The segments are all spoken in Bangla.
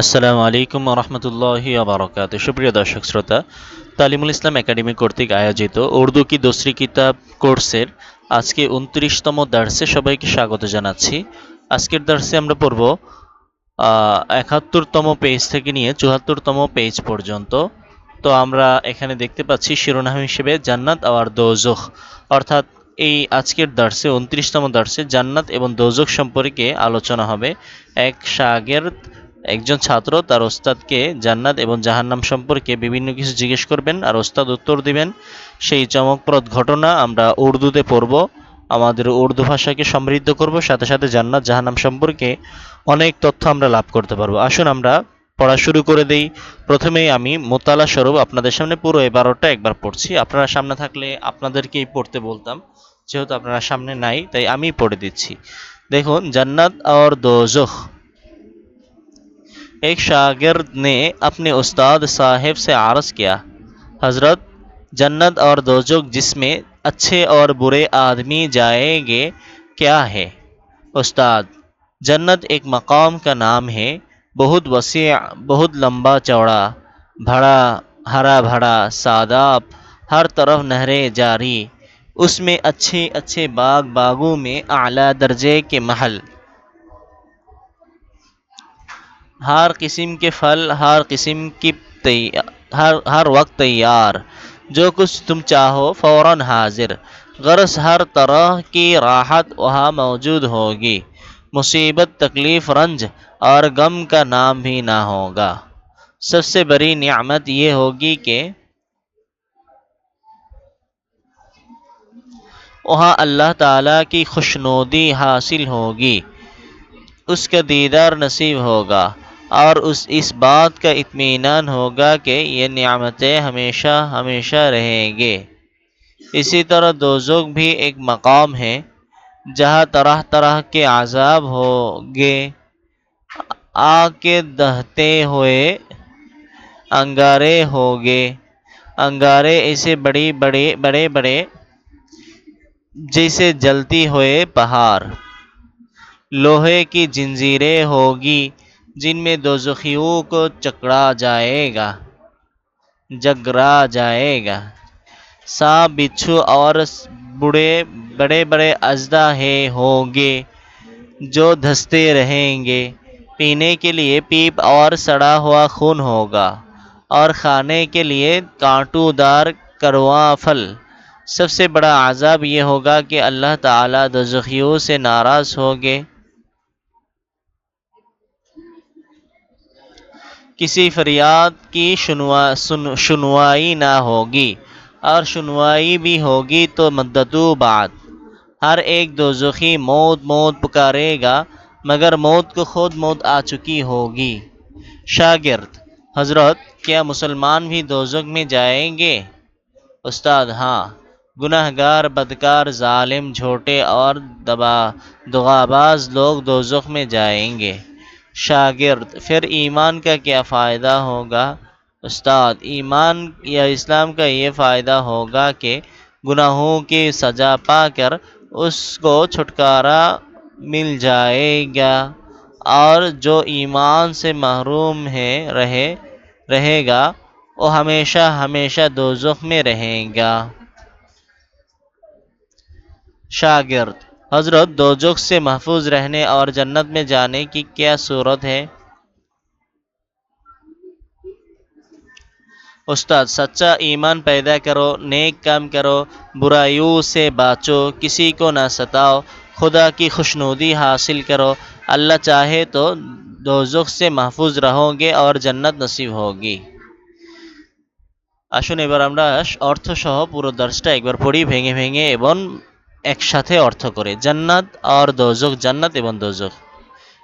আসসালামু আলাইকুম রহমতুল্লাহি আবরকাত সুপ্রিয় দর্শক শ্রোতা, তালিমুল ইসলাম একাডেমি কর্তৃক আয়োজিত উর্দু কি দোসরি কিতাব কোর্সের আজকে উনত্রিশতম দার্সে সবাইকে স্বাগত জানাচ্ছি। আজকের দার্সে আমরা পড়ব একাত্তরতম পেজ থেকে নিয়ে চুয়াত্তরতম পেজ পর্যন্ত। তো আমরা এখানে দেখতে পাচ্ছি শিরোনাম হিসেবে জান্নাত আওয়ার দোজখ। অর্থাৎ এই আজকের দার্সে, উনত্রিশতম দার্সে জান্নাত এবং দোজখ সম্পর্কে আলোচনা হবে। এক শাগের একজন ছাত্র তার ওস্তাদকে জান্নাত এবং জাহান্নাম সম্পর্কে বিভিন্ন কিছু জিজ্ঞেস করবেন, আর ওস্তাদ উত্তর দিবেন, সেই চমকপ্রদ ঘটনা আমরা উর্দুতে পড়ব, আমাদের উর্দু ভাষাকে সমৃদ্ধ করব, সাথে সাথে জান্নাত, জাহান্নাম সম্পর্কে অনেক তথ্য আমরা লাভ করতে পারব। আসুন আমরা পড়া শুরু করে দেই। প্রথমেই আমি মোতালা স্বরূপ আপনাদের সামনে পুরো এবারোটা একবার পড়ছি। আপনারা সামনে থাকলে আপনাদেরকেই পড়তে বলতাম, যেহেতু আপনারা সামনে নাই, তাই আমি পড়ে দিচ্ছি। দেখুন, জান্নাত আর দোজখ ایک شاگرد نے اپنے استاد صاحب سے عرض کیا، حضرت، جنت اور دوزخ جس میں اچھے اور برے آدمی جائیں گے کیا ہے؟ استاد، جنت ایک مقام کا نام ہے، بہت وسیع، بہت لمبا چوڑا، بھڑا، ہرا بھرا ساداب، ہر طرف نہریں جاری، اس میں اچھے اچھے باغ باغوں میں اعلیٰ درجے کے محل۔ ہر قسم کے پھل، ہر قسم کی ہر ہر وقت تیار۔ جو کچھ تم چاہو فوراً حاضر۔ غرض ہر طرح کی راحت وہاں موجود ہوگی۔ مصیبت، تکلیف، رنج اور غم کا نام بھی نہ ہوگا۔ سب سے بڑی نعمت یہ ہوگی کہ وہاں اللہ تعالیٰ کی خوشنودی حاصل ہوگی۔ اس کا دیدار نصیب ہوگا۔ اور اس اس بات کا اطمینان ہوگا کہ یہ نعمتیں ہمیشہ ہمیشہ رہیں گے۔ اسی طرح دوزخ بھی ایک مقام ہے جہاں طرح طرح کے عذاب ہو گے آ کے دہتے ہوئے انگارے ہو گے انگارے ایسے بڑی بڑے بڑے بڑے جیسے جلتی ہوئے پہاڑ۔ لوہے کی جنزیریں ہوگی۔ جن میں دوزخیوں کو چکرا جائے گا، جگرا جائے گا۔ سانپ بچھو اور بڑے بڑے بڑے اژدہے ہوں گے جو دھنستے رہیں گے۔ پینے کے لیے پیپ اور سڑا ہوا خون ہوگا اور کھانے کے لیے کانٹو دار کرواں پھل۔ سب سے بڑا عذاب یہ ہوگا کہ اللہ تعالیٰ دوزخیوں سے ناراض ہوگے کسی فریاد کی سنوائی نہ ہوگی اور سنوائی بھی ہوگی تو مدتو بعد۔ ہر ایک دوزخی موت موت پکارے گا، مگر موت کو خود موت آ چکی ہوگی۔ شاگرد، حضرت، کیا مسلمان بھی دوزخ میں جائیں گے؟ استاد ہاں۔ گناہ گار بدکار، ظالم، جھوٹے اور دبا، دغاباز لوگ دوزخ میں جائیں گے۔ شاگرد۔ پھر ایمان کا کیا فائدہ ہوگا؟ استاد، ایمان یا اسلام کا یہ فائدہ ہوگا کہ گناہوں کی سزا پا کر اس کو چھٹکارا مل جائے گا اور جو ایمان سے محروم ہے، رہے رہے گا، وہ ہمیشہ ہمیشہ دوزخ میں رہے گا۔ شاگرد۔ حضرت دوزخ سے محفوظ رہنے اور جنت میں جانے کی کیا صورت ہے؟ استاد، سچا ایمان پیدا کرو، نیک کام کرو، برائیوں سے باچو، کسی کو نہ ستاؤ، خدا کی خوشنودی حاصل کرو۔ اللہ چاہے تو دوزخ سے محفوظ رہو گے اور جنت نصیب ہوگی۔ আসুন এবার আমরা অর্থসহ পুরো ایک একবার পড়ি ভেঙে بھینگے এবং একসাথে অর্থ করে জান্নাত और दोजख जन्नत एवं दोजख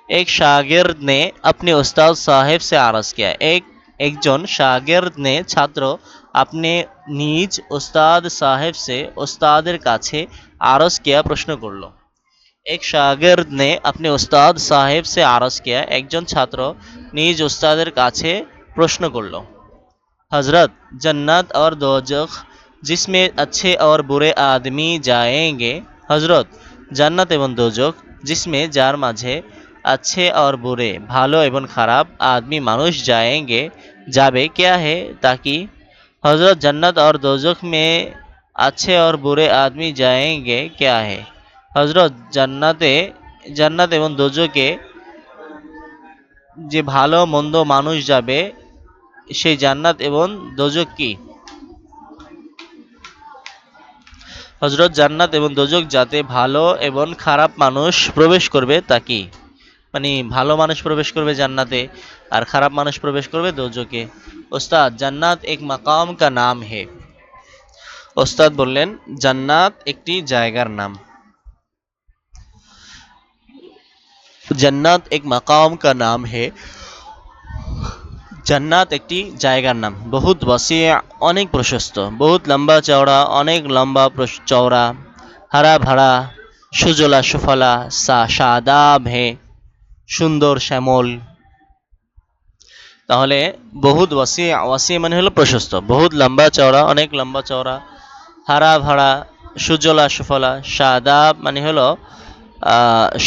एक शागिर्द ने अपने उस्ताद साहिब से आरज किया एक একজন শাগির্দ নে ছাত্র আপনি নিজ উস্তাদ সাহেব সে উস্তাদের কাছে আরজ কিয়া প্রশ্ন করল এক শাগির্দ নে अपने उस्ताद साहेब से आरज किया একজন ছাত্র নিজ উস্তাদের কাছে প্রশ্ন করল हजरत जन्नत और दोजख जिसमें अच्छे और बुरे आदमी जाएंगे हजरत জান্নাত এবং দোজক জিসমে যার মাঝে अच्छे और बुरे ভালো এবং খারাপ आदमी মানুষ जाएंगे যাবে क्या है ताकि हजरत जन्नत और दोजख में अच्छे और बुरे आदमी जाएंगे क्या है হজরত জান্নাতে জান্নাত এবং দোজকে যে ভালো মন্দ মানুষ যাবে সেই জান্নাত এবং দোজক কি হজরত জান্নাত এবং দোজক যাতে ভালো এবং খারাপ মানুষ প্রবেশ করবে তা কি? মানে ভালো মানুষ প্রবেশ করবে জান্নাতে আর খারাপ মানুষ প্রবেশ করবে দোজকে। ওস্তাদ, জান্নাত এক মাকাম কা নাম হে। ওস্তাদ বললেন, জান্নাত একটি জায়গার নাম। জান্নাত এক মাকাম কা নাম হে। জান্নাত একটি জায়গার নাম। বহুত ওয়াসিয়া, অনেক প্রশস্ত। বহুত লম্বা চওড়া, অনেক লম্বা চওড়া, হারা ভাড়া, সুজলা সুফলা, সা সাদাব হে সুন্দর শ্যামল। তাহলে বহুত ওয়াসিয়া ওয়াসিয়া মানে হলো প্রশস্ত। বহুত লম্বা চওড়া, অনেক লম্বা চওড়া, হারা ভাড়া, সুজলা সুফলা সাদাব মানে হলো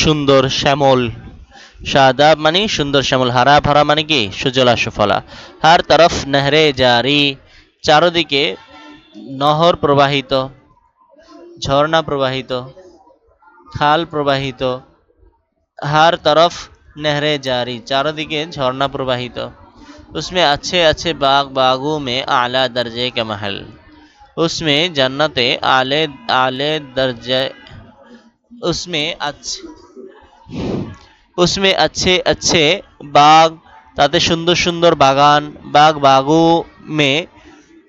সুন্দর শ্যামল। शादाब मानी सुंदर श्यामल हरा भरा मानी কি সুজলা সুফলা হর তরফ নহরে জারি চারদিকে নহর প্রবাহিত ঝর্ণা প্রবাহিত খাল প্রবাহিত हर तरफ नहरें जारी चारों झरना प्रवाहित उसमें अच्छे अच्छे बाग बागों में आला दर्जे के महल उसमें जन्नते आले आले दर्जे उसमें अच्छे उसमें अच्छे अच्छे বাগ তাতে সুন্দর সুন্দর বাগান বাগ বাগু মে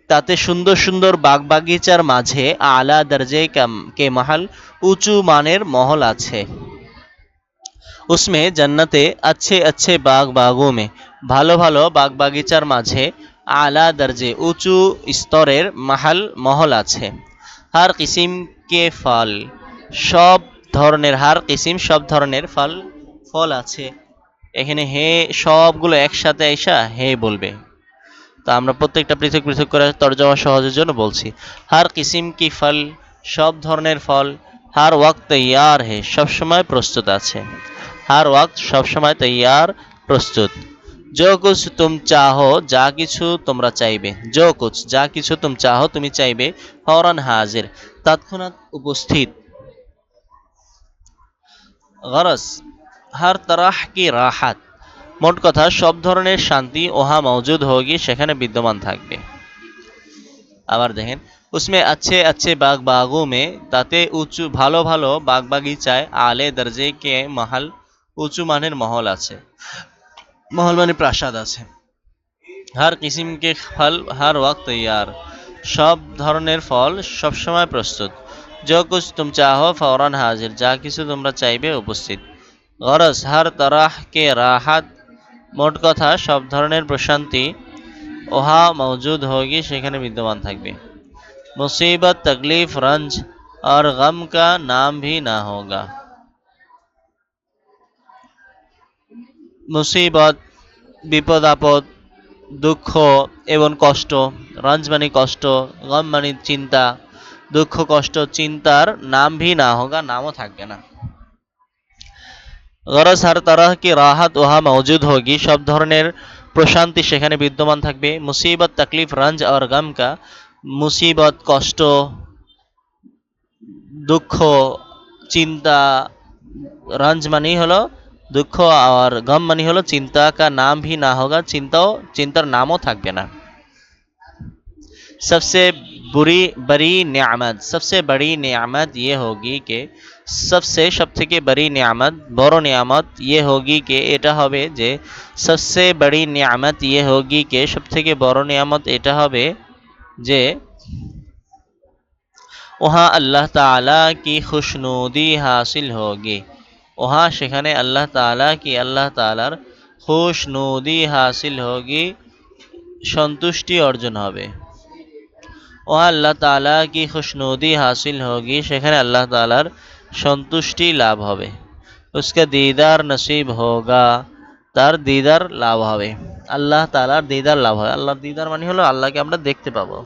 তাতে সুন্দর সুন্দর বাগ বাগিচার মাঝে আলা দর্জে কাম- কে মহল উঁচু মানের মহল আছে উসমে জান্নাতে अच्छे अच्छे বাগ বাগো মে ভালো ভালো বাগ বাগিচার মাঝে আলা দর্জে উঁচু স্তরের মাহাল মহল আছে হার কিসিম কে ফল সব ধরনের হার কিসিম সব ধরনের ফল ফল আছে। এখানে হে সবগুলো একসাথে আইসা হে বলবে। তা আমরা প্রত্যেকটা পৃথক পৃথক করে তর্জমা সহজের জন্য বলছি, হার কিসিম কি ফল? সব ধরনের ফল। হার ওয়াক্ত তৈয়ার হে, সবসময় প্রস্তুত আছে। হার ওয়াক্ত সবসময় তৈয়ার, প্রস্তুত। যো কুছ তুম চাহো, যা কিছু তোমরা চাইবে। যো কুছ, যা কিছু তুম চাহো, তুমি চাইবে। ফওরান হাজির। তৎক্ষণাৎ উপস্থিত। গরস। হার তারাহ কি রাহাত? মোট কথা, সব ধরনের শান্তি ওহা মজুদ হোগি সেখানে বিদ্যমান থাকবে। আবার দেখেন, উসমে আচ্ছে আচ্ছে বাগ বাগো মে, তাতে উঁচু, ভালো ভালো বাগ বাগিচায় আলে দর্জে কে মহাল, উঁচু মানের মহল আছে। মহল মানে প্রাসাদ আছে। হার কিসিমকে ফল, হার ওয়াক্ত ইয়ার। সব ধরনের ফল সবসময় প্রস্তুত। যা কিছু তুম চাহ, ফওরান হাজির। যা কিছু তোমরা চাইবে, উপস্থিত। গরজ, হার তরাহকে রাহাত, মোট কথা সব ধরনের প্রশান্তি ওহা মজুদ হোগি সেখানে বিদ্যমান থাকবে। মুসিবত, তকলিফ, রঞ্জ আর গম কা নাম ভি না হোগা। মুসিবত, বিপদ, আপদ, দুঃখ এবং কষ্ট, রঞ্জ মানে কষ্ট, গম মানে চিন্তা, দুঃখ, কষ্ট, চিন্তার নাম ভি না হোগা, নামও থাকবে না। গরজ হার তারা কি রাহাত ওহা মজুদ হোগি। সব ধরনের প্রশান্তি সেখানে বিদ্যমান থাকবে। মুসিবত, তাকলিফ, রঞ্জ, আর গামকা মুসিবত, কষ্ট, দুঃখ, চিন্তা, রঞ্জ মানেই হলো দুঃখ আর গম মানে হলো চিন্তা কা নাম ভি না হোগা। চিন্তাও, চিন্তার নামও থাকবে না। সবসে বুড়ি, বড়ি নিয়ামত সবসে বড়ি নিয়ামত ইয়ে হোগি কে সবসে সবথেকে বড়ি নিয়ামত বড় নিয়ামত ইয়ে হোগি কে এটা হবে যে সবসে বড়ি নিয়ামত ইয়ে হোগি কে সবথেকে বড় নিয়ামত এটা হবে যে ওহা আল্লাহ তালা কি খুশনুদি হাসিল হোগি ওহা সেখানে আল্লাহ তালা কি আল্লাহ তালার খুশনুদি হাসিল হোগি সন্তুষ্টি অর্জন হবে ওহা আল্লাহ তালা কি খুশনুদি হাসিল হোগি সেখানে আল্লাহ তালার সন্তুষ্টি লাভ হবে उसका दीदार नसीब होगा তার দিদার লাভ হবে আল্লাহ তাআলার দিদার লাভ হবে আল্লাহর দিদার মানে হলো আল্লাহকে আমরা দেখতে পাবো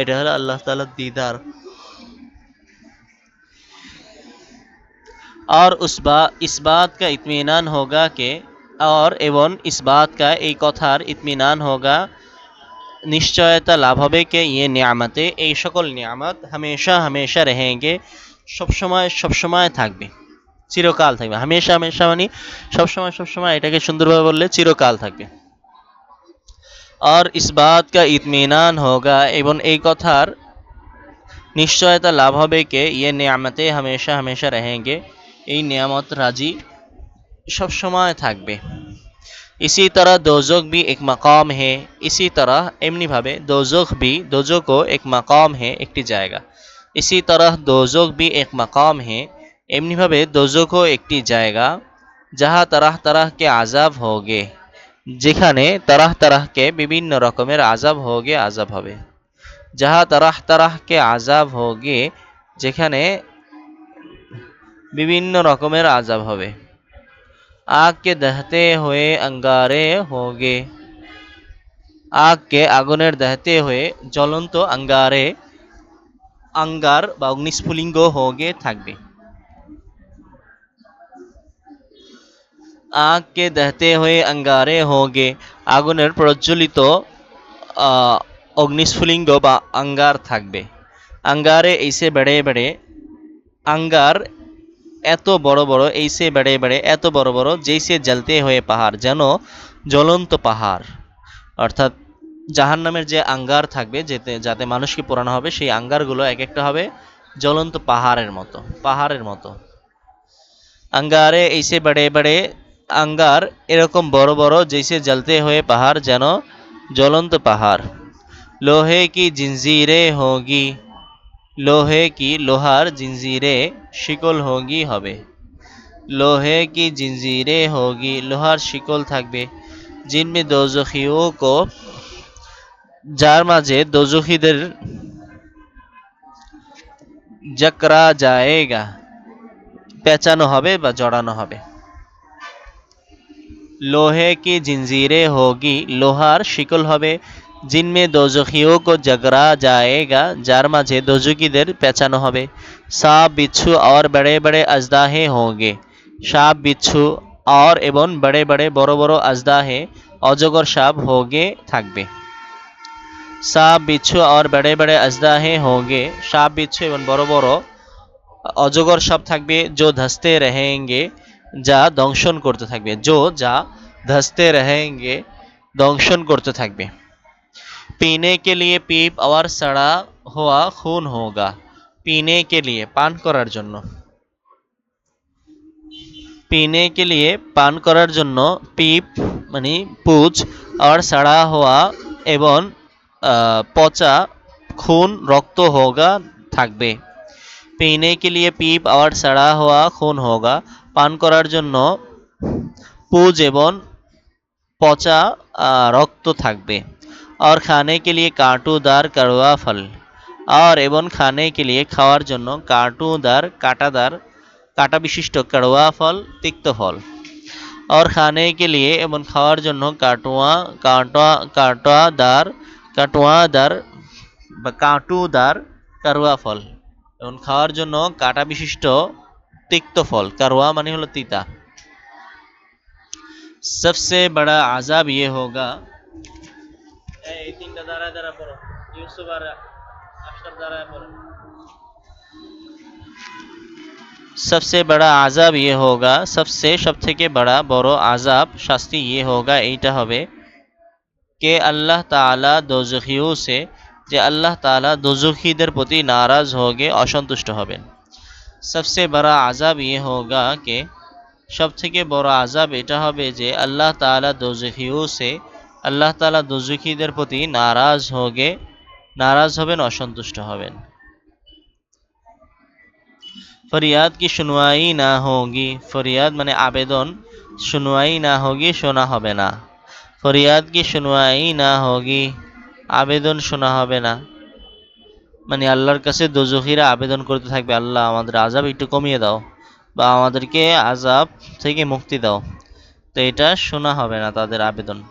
এটা হলো আল্লাহ তাআলার দিদার और उस बा इस बात का इत्मीनान होगा कि और एवं इस बात का এই কথার ইতমিনান হোগা নিশ্চয়তা লাভ হবে কে? ইয়ে নিয়ামতে। এই সকল নিয়ামত হামেশা হামেশা রহেঙ্গে সবসময় সবসময় থাকবে। চিরকাল থাকবে। হামেশা হামেশা মানে সবসময় সবসময় এটাকে সুন্দরভাবে বললে চিরকাল থাকবে। আর ইস বাত কা ইতমিনান হোগা। এবং এই কথার নিশ্চয়তা লাভ হবে কে? ইয়ে নিয়ামতে হামেশা হামেশা রহেঙ্গে এই নিয়ামত রাজি সবসময় থাকবে। اسی طرح دوزخ بھی ایک مقام ہے، اسی طرح امنی بھابے دوزخ بھی، دوزخ کو ایک مقام ہے، ایکٹی جائے گا۔ اسی طرح دوزخ بھی ایک مقام ہے، امنی بھابے دوزخ ہو جائے گا۔ جہاں طرح طرح کے عذاب ہوگے، جکھانے طرح طرح کے বিভিন্ন রকমের عذاب ہوگے عذاب ہوگے۔ جہاں طرح طرح کے عذاب ہوگے যেখানে বিভিন্ন রকমের عذاب ہوگے۔ आग के दहते हुए अंगारे होगे আগকে আগুনের দহতে হয়ে জ্বলন্ত আঙ্গারে আঙ্গার বা অগ্নিস্ফুলিঙ্গ হোগে থাকবে আগকে দহতে হয়ে আঙ্গারে হোগে আগুনের প্রজ্বলিত আহ, অগ্নিস্ফুলিঙ্গ বা আঙ্গার থাকবে আঙ্গারে এইসে বেড়ে বেড়ে আঙ্গার এত বড় বড়, এই সে বেড়ে বেড়ে এত বড় বড়, যেই সে জ্বলতে হয়ে পাহাড়, যেন জ্বলন্ত পাহাড়। অর্থাৎ জাহান্নামের যে আঙ্গার থাকবে, যেতে, যাতে মানুষকে পোড়ানো হবে, সেই আঙ্গারগুলো এক একটা হবে জ্বলন্ত পাহাড়ের মতো পাহাড়ের মতো। আঙ্গারে এইসে বেড়ে বেড়ে আঙ্গার এরকম বড় বড় যেইসে জ্বলতে হয়ে পাহাড়, যেন জ্বলন্ত পাহাড়। লোহে কি জিনজিরে হোগি? লোহে কি লোহার জিনজিরে শিকল হোগি হবে? লোহে কি জিনজিরে হোগি লোহার শিকল থাকবে? জিনমে দোজখিও কো, যার মাঝে দোজখিদের জকরা যায়েগা, পেঁচানো হবে বা জড়ানো হবে। লোহে কি জিনজিরে হোগি লোহার শিকল হবে? জিনমে দোজখিও কো জগরা জায়েগা যার মাঝে দোজকিদের পেঁচানো হবে। সাপ, বিচ্ছু আর বড়ে বড়ে আজদাহে হোগে সাপ, বিচ্ছু আর এবং বড়ে বড়ে বড় বড় আজদাহে অজগর সাপ হোগে থাকবে। সাপ, বিচ্ছু আর বড়ে বড়ে আজদাহে হোগে সাপ, বিচ্ছু এবং বড় বড় অজগর সাপ থাকবে জো ধসতে রহেঙ্গে, যা দংশন করতে থাকবে। জো যা ধসতে রহেঙ্গে, দংশন করতে থাকবে। پینے کے لیے پیپ اور سڑا ہوا خون ہوگا۔ پینے کے لیے پان کرار جنو پینے کے لیے پان کرار جنو پیپ منی پوچھ اور سڑا ہوا پچا خون رکت ہوگا تھاک بے پینے کے لیے پیپ اور سڑا ہوا خون ہوگا۔ پان کرار پوج ایون پچا تھاک بے اور کھانے کے لیے کانٹو دار کڑوا پھل، اور ایون کھانے کے لیے کھاوار جنوں کانٹو دار کانٹا دار کانٹا بششٹ کڑوا پھل، تکت پھل۔ اور کھانے کے لیے ایون کھاوار جنوں کانٹوا کانٹوا کانٹو دار، کانٹواں دار، کانٹوں دار کڑوا پھل۔ ایون کھاوار جنوں کانٹا بشسٹ تکت پھل، کڑوا مانے ہو تیتا سب سے بڑا عذاب یہ ہوگا তিনটা দাঁড়ায় দাঁড়া পড়ো ইউসুফ আর আশরাফ দাঁড়ায় পড়ো सबसे बड़ा আজাব ये होगा सबसे সব থেকে বড় বড় আজাব শাস্তি ये होगा এইটা হবে কে আল্লাহ তাআলা দোজখিও সে যে আল্লাহ তাআলা দোজখীদের প্রতি নারাজ হোগে অসন্তুষ্ট হবেন সবসে বড় আজাব ये होगा কে সব থেকে বড় আজাব এটা হবে যে আল্লাহ তাআলা দোজখিও সে আল্লাহ তালা দুজুখিদের প্রতি নারাজ হোগে, নারাজ হবেন, অসন্তুষ্ট হবেন। ফরিয়াদ কি শুনওয়াই না হোগি? ফরিয়াদ মানে আবেদন শুনওয়াই না হোগি, শোনা হবে না। ফরিয়াদ কি শুনওয়াই না হোগি? আবেদন শোনা হবে না। মানে আল্লাহর কাছে দুজুখীরা আবেদন করতে থাকবে, আল্লাহ আমাদের আজাব একটু কমিয়ে দাও বা আমাদেরকে আজাব থেকে মুক্তি দাও। তো এটা শোনা হবে না তাদের আবেদন।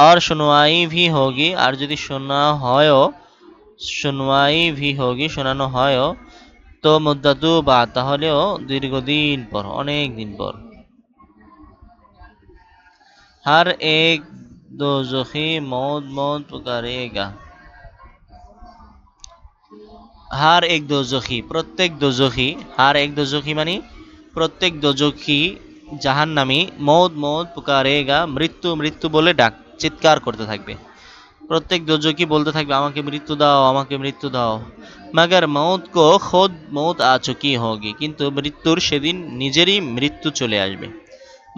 আর সুনওয়াই ভি হোগি আর যদি শোনা হয়ও সুনওয়াই ভি হোগি শোনানো হয়ও তো মুদ্দাতু বা তাহলেও দীর্ঘদিন পর অনেক দিন পর हर एक दोजखी मौत मौत पुकारेगा হার এক দোজখী প্রত্যেক দোজখী হার এক দোজখী মানে প্রত্যেক দোজখী জাহান্নামী মৌদ মৌদ পুকারেগা মৃত্যু মৃত্যু বলে ডাক চিৎকার করতে থাকবে। প্রত্যেক দোজখী বলতে থাকবে, আমাকে মৃত্যু দাও, আমাকে মৃত্যু দাও। মগর মৌত কো খোদ মৌত আ চুকি হোগি? কিন্তু মৃত্যুর সেদিন নিজেরই মৃত্যু চলে আসবে।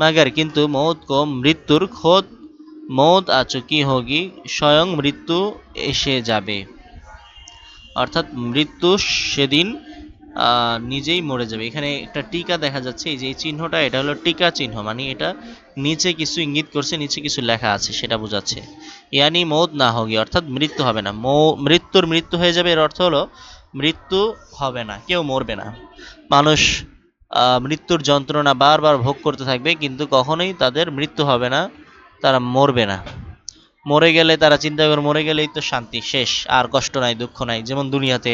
মগর, কিন্তু মৌত কো মৃত্যুর খোদ মৌত আ চুকি হোগি? স্বয়ং মৃত্যু এসে যাবে। অর্থাৎ মৃত্যু সেদিন নিজেই মরে যাবে। এখানে একটা টিকা দেখা যাচ্ছে, এই যে এই চিহ্নটা, এটা হলো টিকা চিহ্ন মানে এটা নিচে কিছু ইঙ্গিত করছে, নিচে কিছু লেখা আছে, সেটা বোঝাচ্ছে। ইয়ানি মৌত না হোগি, অর্থাৎ মৃত্যু হবে না। মৃত্যুর মৃত্যু হয়ে যাবে, এর অর্থ হলো মৃত্যু হবে না, কেউ মরবে না। মানুষ মৃত্যুর যন্ত্রণা বারবার ভোগ করতে থাকবে, কিন্তু কখনোই তাদের মৃত্যু হবে না, তারা মরবে না। মরে গেলে, তারা চিন্তা করে মরে গেলেই তো শান্তি, শেষ, আর কষ্ট নাই, দুঃখ নাই, যেমন দুনিয়াতে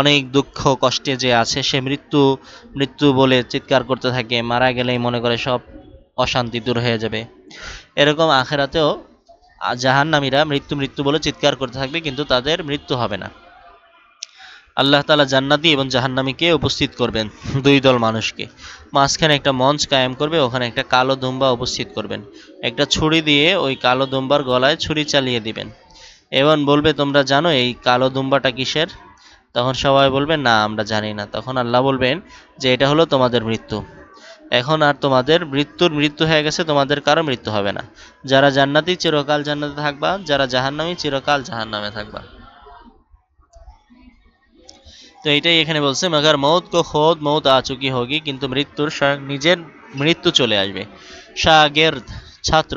অনেক দুঃখ কষ্টে যে আছে, সে মৃত্যু মৃত্যু বলে চিৎকার করতে থাকে, মারা গেলেই মনে করে সব অশান্তি দূর হয়ে যাবে। এরকম আখেরাতেও জাহান্নামীরা মৃত্যু মৃত্যু বলে চিৎকার করতে থাকবে, কিন্তু তাদের মৃত্যু হবে না। আল্লাহ তালা জান্নাতি এবং জাহান্নামীকে উপস্থিত করবেন, দুই দল মানুষকে। মাঝখানে একটা মঞ্চ কায়েম করবে, ওখানে একটা কালো দুম্বা উপস্থিত করবেন। একটা ছুরি দিয়ে ওই কালো দুম্বার গলায় ছুরি চালিয়ে দিবেন। এবং বলবে, তোমরা জানো এই কালো দুম্বাটা কিসের? তখন সবাই বলবে, না, আমরা জানি না। তখন আল্লাহ বলবেন যে, এটা হলো তোমাদের মৃত্যু। এখন আর তোমাদের মৃত্যুর মৃত্যু হয়ে গেছে, তোমাদের কারও মৃত্যু হবে না। যারা জান্নাতি, চিরকাল জান্নাতে থাকবা, যারা জাহান্নামী, চিরকাল জাহান্নামে থাকবা। তো এটাই এখানে বলছে, মগর মৌত কো খোদ, মৌত আচুকি হোগি, কিন্তু মৃত্যুর নিজের মৃত্যু চলে আসবে। শাগের্দ ছাত্র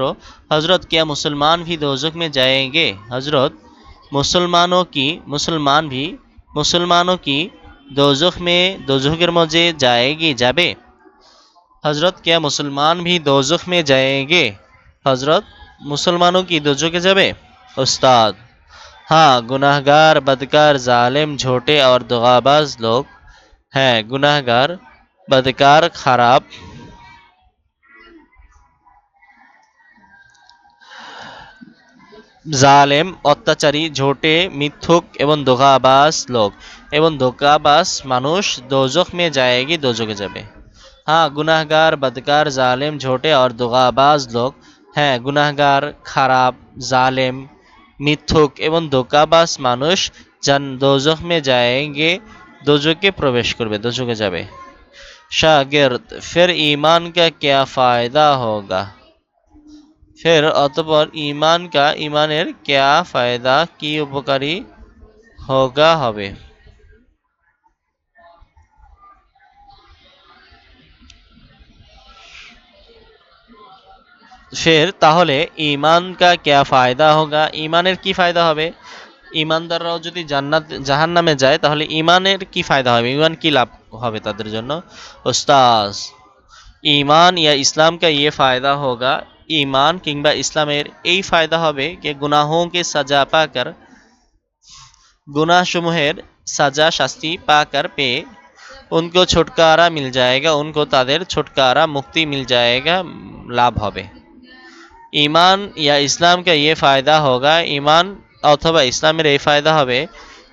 হজরত কে মুসলমান ভি দোজক মে যায়গে হজরত মুসলমানও কি মুসলমান ভি مسلمانوں کی دوزخ میں دوزخ مجھے جائے گی، جابے۔ حضرت کیا مسلمان بھی دوزخ میں جائیں گے؟ حضرت مسلمانوں کی دوزخ کے جابے۔ استاد ہاں گناہ گار بدکار، ظالم، جھوٹے اور دغاباز لوگ ہیں۔ گناہ گار بدکار، خراب ظالم اتہچری جھوٹے জালেম، অত্যাচারী، ঝোঁটে، মিথ্যুক لوگ ধোকাবাজ লোক। এবং مانوش دو دوزخ میں جائے گی دو دوزخ جبے ہاں گناہ گار بدکار ظالم جھوٹے اور دغاباز لوگ ہیں گناہ گار خراب ظالم মিথ্যুক এবং ধোকাবাজ মানুষ যান দোজখ মে جائیں دوزخ کے پرویش دو دوزخ جبے شاگرد پھر ایمان کا کیا فائدہ ہوگا फिर অতপর ঈমান কা ঈমানের क्या फ़ायदा কি উপকারী হোগা হবে ফের তাহলে ঈমান কা क्या फ़ायदा होगा ঈমানের কি ফায়দা হবে ঈমানদাররাও যদি জান্নাত জাহান্নামে যায় তাহলে ঈমানের কি ফায়দা হবে ঈমান কি লাভ হবে তাদের জন্য ওস্তাজ ईमान या इस्लाम का ये फ़ायदा होगा ইমান কিংবা ইসলামের এই ফায়দা হবে যে গুনাহকে সাজা পাকার গুনাহসমূহের সাজা শাস্তি পাকার পেয়ে ان کو چھٹکارا مل جائے گا، ان کو تادر چھٹکارا مکتی مل جائے گا، لابھ ہوے ایمان یا اسلام کا یہ فائدہ ہوگا، ایمان اتھوا اسلام میں یہ فائدہ ہوے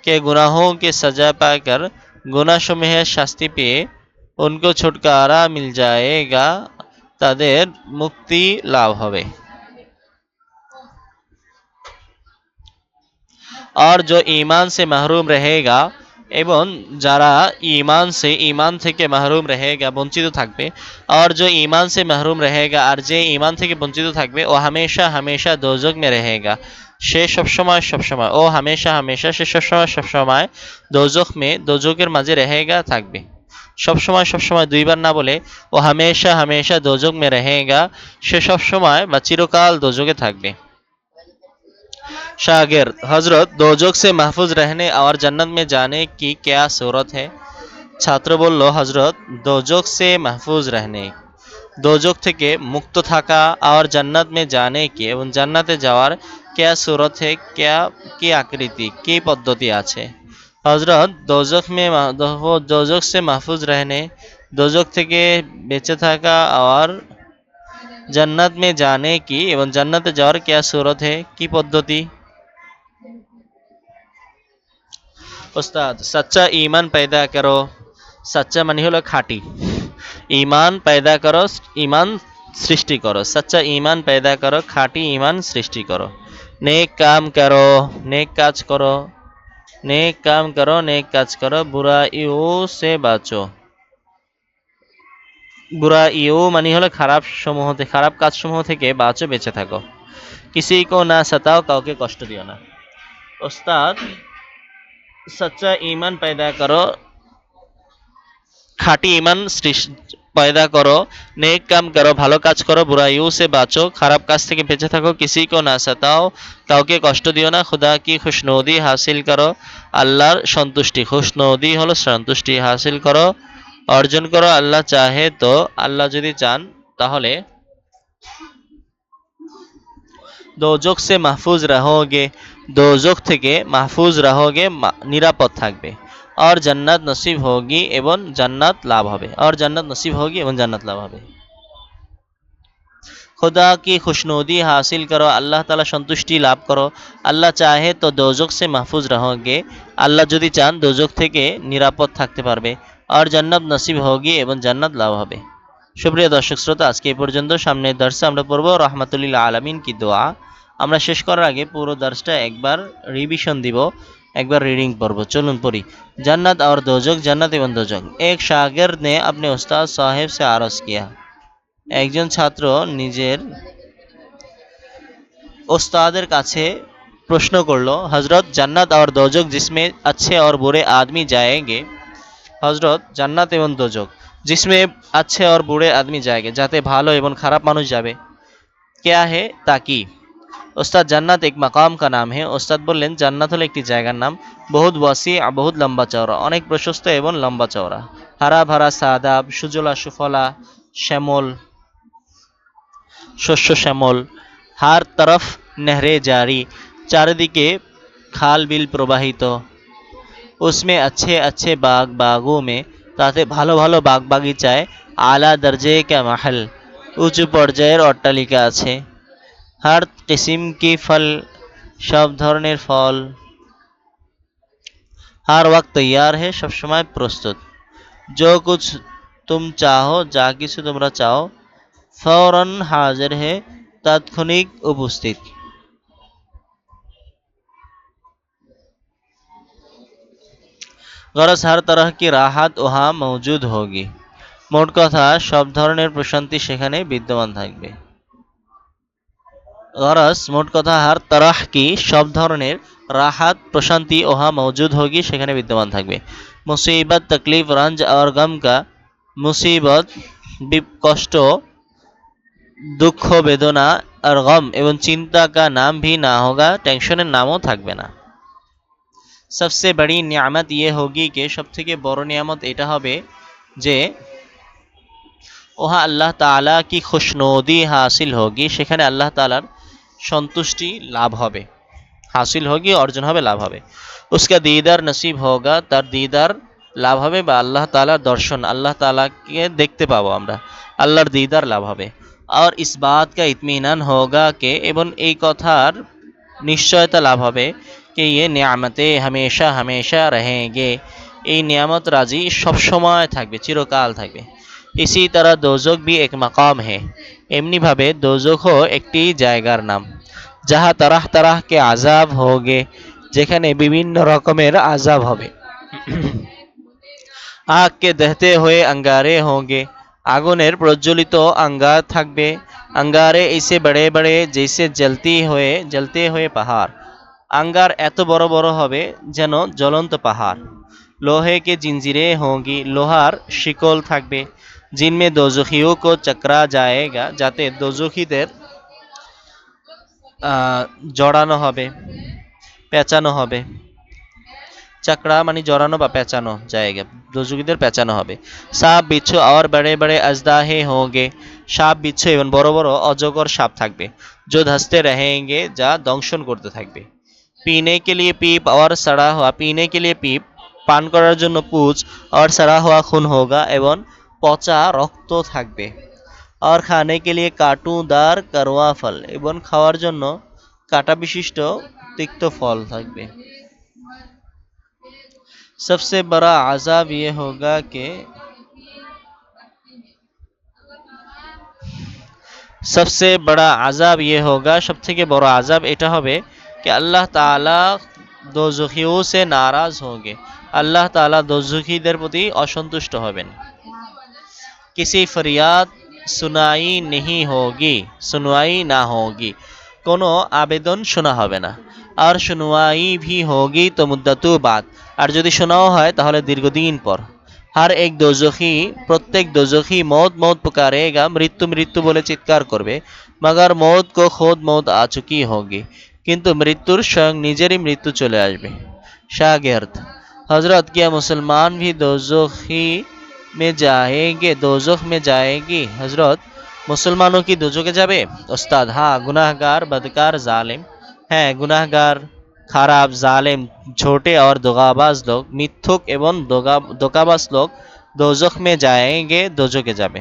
کہ گناہوں کے سزا پا کر گناہ شمہ شاستی پہ ان کو چھٹکارا مل جائے گا۔ তাদের মুক্তি লাভ হবে और जो ईमान से महरूम रहेगा এবং যারা ঈমান সে ঈমান থেকে মাহরুম रहेगा বঞ্চিত থাকবে और जो ईमान से महरूम रहेगा আর যে ঈমান থেকে বঞ্চিত থাকবে ও হামেশা হামেশা দোজক মে रहेगा সে সবসময় সবসময় ও হামেশা হামেশা সে সবসময় সবসময় দোজক মে দোজকের মাঝে रहेगा থাকবে সবসময় সবসময় দুইবার না বলে ও হামেশা হামেশা দোজক মে रहेगा সে সবসময় বা চিরকাল দোজকে থাকবে शागिर्द हजरत दोजक से महफूज रहने और जन्नत में जाने की क्या सूरत है ছাত্র বলল হজরত দোজক সে মাহফুজ রহনে দোজক থেকে মুক্ত থাকা আর জান্নাত মে জানে কি এবং জান্নাতে যাওয়ার ক্যা সুরত হে ক্যা কি আকৃতি কি পদ্ধতি আছে حضرت دوزخ میں دوزخ سے محفوظ رہنے، دوزخ تھے کہ بیچے تھا کا اور جنت میں جانے کی، ایون جنت جار کیا صورت ہے، کی پدتی استاد، سچا ایمان پیدا کرو، سچا منی ہو کھاٹی۔ ایمان پیدا کرو، ایمان سرشتی کرو، سچا ایمان پیدا کرو، کھاٹی ایمان سرشتی کرو۔ نیک کام کرو، نیک کاج کرو۔ নেক কাম করো নেক কাজ করো বুরাইও সে বাঁচো বুরাইও মানে হলো খারাপ সমূহ থেকে খারাপ কাজ সমূহ থেকে বাঁচো বেঁচে থাকো কিসি কো না সতাও কাউকে কষ্ট দিও না ওস্তাদ सच्चा ईमान पैदा करो খাঁটি ইমান সৃষ- পায়দা করো, নেক কাম করো, ভালো কাজ করো বুরাইও সে বাঁচো, খারাপ কাজ থেকে বেঁচে থাকো, কিছুই কো না সাতাও কাউকে কষ্ট দিও না, খুদা কি খুশনৌদি হাসিল করো, আল্লাহর সন্তুষ্টি। খুশনৌদি হলো সন্তুষ্টি, হাসিল করো, অর্জন করো, আল্লাহ চাহে তো, আল্লাহ যদি চান, তাহলে দোজক সে মাহফুজ রাহোগে, দোজক থেকে মাহফুজ রাহোগে নিরাপদ থাকবে। और जन्नत नसीब होगी एवं जन्नत लाभ होबे और जन्नत नसीब होगी एवं जन्नत लाभ होबे खुदा की खुशनुदी हासिल करो, अल्लाह ताला संतुष्टि लाभ करो। আল্লাহ চাহে তো দোজক সে মাহফুজ রহোগে আল্লাহ যদি চান দোজক থেকে নিরাপদ থাকতে পারবে। আর জান্নাত নসিব হোগি এবং জান্নাত লাভ হবে সুপ্রিয় দর্শক শ্রোতা, আজকে এই পর্যন্ত সামনের দর্শে আমরা পড়ব রহমাতুল্লিল আলমিন কি দোয়া। আমরা শেষ করার আগে পুরো দর্শটা একবার রিভিশন দিব। একবার रीडिंग পড়ব চলুন পড়ি जन्नत और दोजक जन्नत एवं दोजक एक शागिर्द ने अपने उस्ताद साहेब से आरज किया একজন ছাত্র নিজের ওস্তাদের কাছে প্রশ্ন করলো হজরত জান্নাত और दोजक जिसमें अच्छे और बुरे आदमी जाएंगे হজরত জান্নাত এবং দোজক जिसमें अच्छे और बुरे आदमी जाएंगे যাতে ভালো এবং খারাপ মানুষ যাবে क्या है ताकि ওস্তাদ জান্নাত এক মাকাম কা নাম হে। ওস্তাদ বললেন, জান্নাত হলো একটি জায়গার নাম। বহুত ওয়াসি, বহুত লম্বা চওড়া, অনেক প্রশস্ত এবং লম্বা চওড়া। হারা ভারা সাদাব সুজলা সুফলা, শ্যামল, শস্য শ্যামল, হার তরফ নেহরে জারি, চারিদিকে খাল বিল প্রবাহিত। উসমে আচ্ছে আচ্ছে বাগ বাগো মে তাতে ভালো ভালো বাগ বাগিচায় আলা দর্জে কা মাহল, উঁচু পর্যায়ের অট্টালিকা আছে। হার কিসিম কি ফল? সব ধরনের ফল। হার ওয়াক্ত তৈয়ার হে সবসময় প্রস্তুত। যো কুছ তুম চাহো, যা কিছু তোমরা চাও ফৌরন হাজির হে, তাৎক্ষণিক উপস্থিত। গরজ হর তরহ কি রাহাত উহা মজুদ হোগি। মোট কথা, সব ধরনের প্রশান্তি সেখানে বিদ্যমান থাকবে। গরস, মোট কথা হার, তারাহ কি? সব ধরনের রাহাত, প্রশান্তি, ওহা মজুদ হোগি সেখানে বিদ্যমান থাকবে। মুসিবত, তকলিফ, রঞ্জ, আর গমকা মুসিবত কষ্ট, দুঃখ, বেদনা, আর গম এবং চিন্তা কা নাম ভি না হোগা, টেনশনের নামও থাকবে না। সবচেয়ে বড়ি নিয়ামত ইয়ে হোগি কে সব থেকে বড় নিয়ামত এটা হবে যে, ওহা আল্লাহ তালা কি খুশনদি হাসিল হোগি, সেখানে আল্লাহ তালার সন্তুষ্টি লাভ হবে হাসিল হোগি অর্জন হবে লাভ হবে উসকা দিদার নসিব হোগা তার দিদার লাভ হবে বা আল্লাহ তাআলার দর্শন আল্লাহ তাআলাকে দেখতে পাবো আমরা আল্লাহর দিদার লাভ হবে আর ইস বাত কা ইতমিনান হোগা কে এবং এই কথার নিশ্চয়তা লাভ হবে कि ये নিয়ামতে হামেশা হামেশা रहेंगे এই নিয়ামত রাজি সবসময় থাকবে চিরকাল থাকবে ইসি তারা দোজক বি এক মাকাম হে। এমনিভাবে দোজকও একটি জায়গার নাম, যাহা তারাহ তারাহ কে আজাব হোগে, যেখানে বিভিন্ন রকমের আজাব হবে। আগ কে দহতে হয়ে আঙ্গারে হোগে, আগুনের প্রজ্বলিত আঙ্গার থাকবে। আঙ্গারে এসে বড়ে বড়ে জেসে জ্বলতি হয়ে, জ্বলতে হয়ে পাহাড়। আঙ্গার এত বড় বড় হবে যেন জ্বলন্ত পাহাড়। লোহে কে জিঞ্জিরে হোগি, লোহার শিকল থাকবে। জিনমে দোজখিও কো চকরা যায়গা যাতে দোজখিদের আহ, জড়ানো হবে পেঁচানো হবে চাকড়া মানে জড়ানো বা পেঁচানো জায়গা দোজখীদের পেঁচানো হবে সাপ বিচ্ছু আর বড়ে বড়ে আজদাহে হোগে সাপ বিচ্ছু এবং বড় বড় অজগর সাপ থাকবে जो धंसते रहेंगे যা দংশন করতে থাকবে पीने के लिए पीप और सड़ा हुआ पीने के लिए पीप পান করার জন্য পুজ और सड़ा हुआ खून होगा এবং পচা রক্ত থাকবে और खाने के लिए কাটুদার করওয়া ফল এবং খাওয়ার জন্য কাটা বিশিষ্ট তিক্ত ফল থাকবে सबसे बड़ा आजाब ये होगा कि सबसे बड़ा আজাব ইয়ে হোগা সব থেকে বড় আজাব এটা হবে कि अल्लाह ताला দোজখিও সে নারাজ হোগে আল্লাহ তাআলা দোজখীদের প্রতি অসন্তুষ্ট হবেন किसी फरियाद सुनाई नहीं होगी सुनवाई ना होगी কোনো আবেদন শোনা হবে না আর শুনওয়াই ভি হোগি তো মুদ্দাতু বাদ আর যদি শোনাও হয় তাহলে দীর্ঘদিন পর হার এক দোজখী প্রত্যেক দোজখী মৌত মৌত পুকারেগা মৃত্যু মৃত্যু বলে চিৎকার করবে মগর মৌত কো খোদ মৌত আ চুকি হোগি কিন্তু মৃত্যুর স্বয়ং নিজেরই মৃত্যু চলে আসবে शागिर्द हजरत क्या मुसलमान میں جائیں گے، دوزخ میں جائیں گی۔ حضرت، مسلمانوں کی دوزخ যাবে استاد ہاں گناہ گار بدکار، ظالم ہیں۔ گناہ گار ظالم چھوٹے اور دغاباز لوگ মিথ্যুক ایون دغاباز لوگ دوزخ میں جائیں گے، دوزخ کے جبے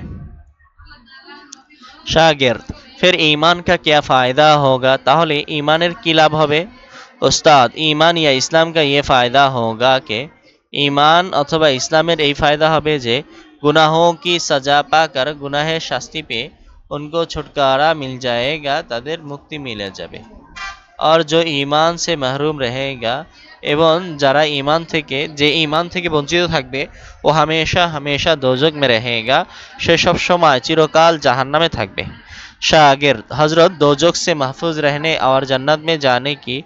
شاگرد، پھر ایمان کا کیا فائدہ ہوگا؟ تاہلے ایمان কি লাভ استاد، ایمان یا اسلام کا یہ فائدہ ہوگا کہ ঈমান অথবা ইসলামের এই ফায়দা হবে যে गुनाहों की सजा पाकर गुनाहे শাস্তি পেয়ে उनको छुटकारा मिल जाएगा তাদের মুক্তি মিলে যাবে और जो ईमान से महरूम रहेगा এবং যারা ঈমান থেকে যে ঈমান থেকে বঞ্চিত থাকবে ও হামেশা হামেশা দোজক মে रहेगा সে সব সময় চিরকাল জাহান্নামে থাকবে शागिर्द हजरत दोजक से महफूज रहने और जन्नत में जाने की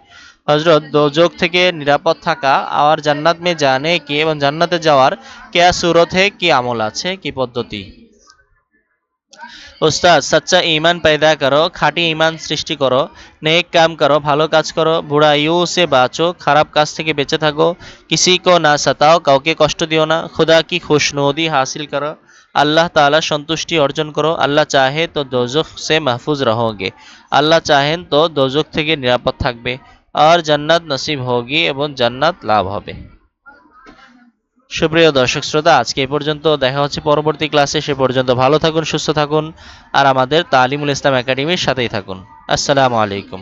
হজরত দোজক থেকে নিরাপদ থাকা আর জান্নাত মে জানে কি এবং জান্নাতে যাওয়ার কেয়া সুরথে কি আমল আছে, কি পদ্ধতি? ওস্তাদ, সচ্চা ইমান পায়দা করো, খাঁটি ইমান সৃষ্টি করো, নেক কাম করো, ভালো কাজ করো বুড়াইও সে বাঁচো, খারাপ কাজ থেকে বেঁচে থাকো, কিসি কো না সাতাও, কাউকে কষ্ট দিও না, খুদা কি খুশনুদি হাসিল করো, আল্লাহ তালা সন্তুষ্টি অর্জন করো, আল্লাহ চাহে তো দোজখ সে মাহফুজ রহোগে, আল্লাহ চাহেন তো দোজখ থেকে নিরাপদ থাকবে। আর জান্নাত নসিব হোগি এবং জান্নাত লাভ হবে। সুপ্রিয় দর্শক শ্রোতা, আজকে এই পর্যন্ত দেখা হচ্ছে পরবর্তী ক্লাসে। সে পর্যন্ত ভালো থাকুন, সুস্থ থাকুন, আর আমাদের তালিমুল ইসলাম একাডেমির সাথেই থাকুন। আসসালামু আলাইকুম।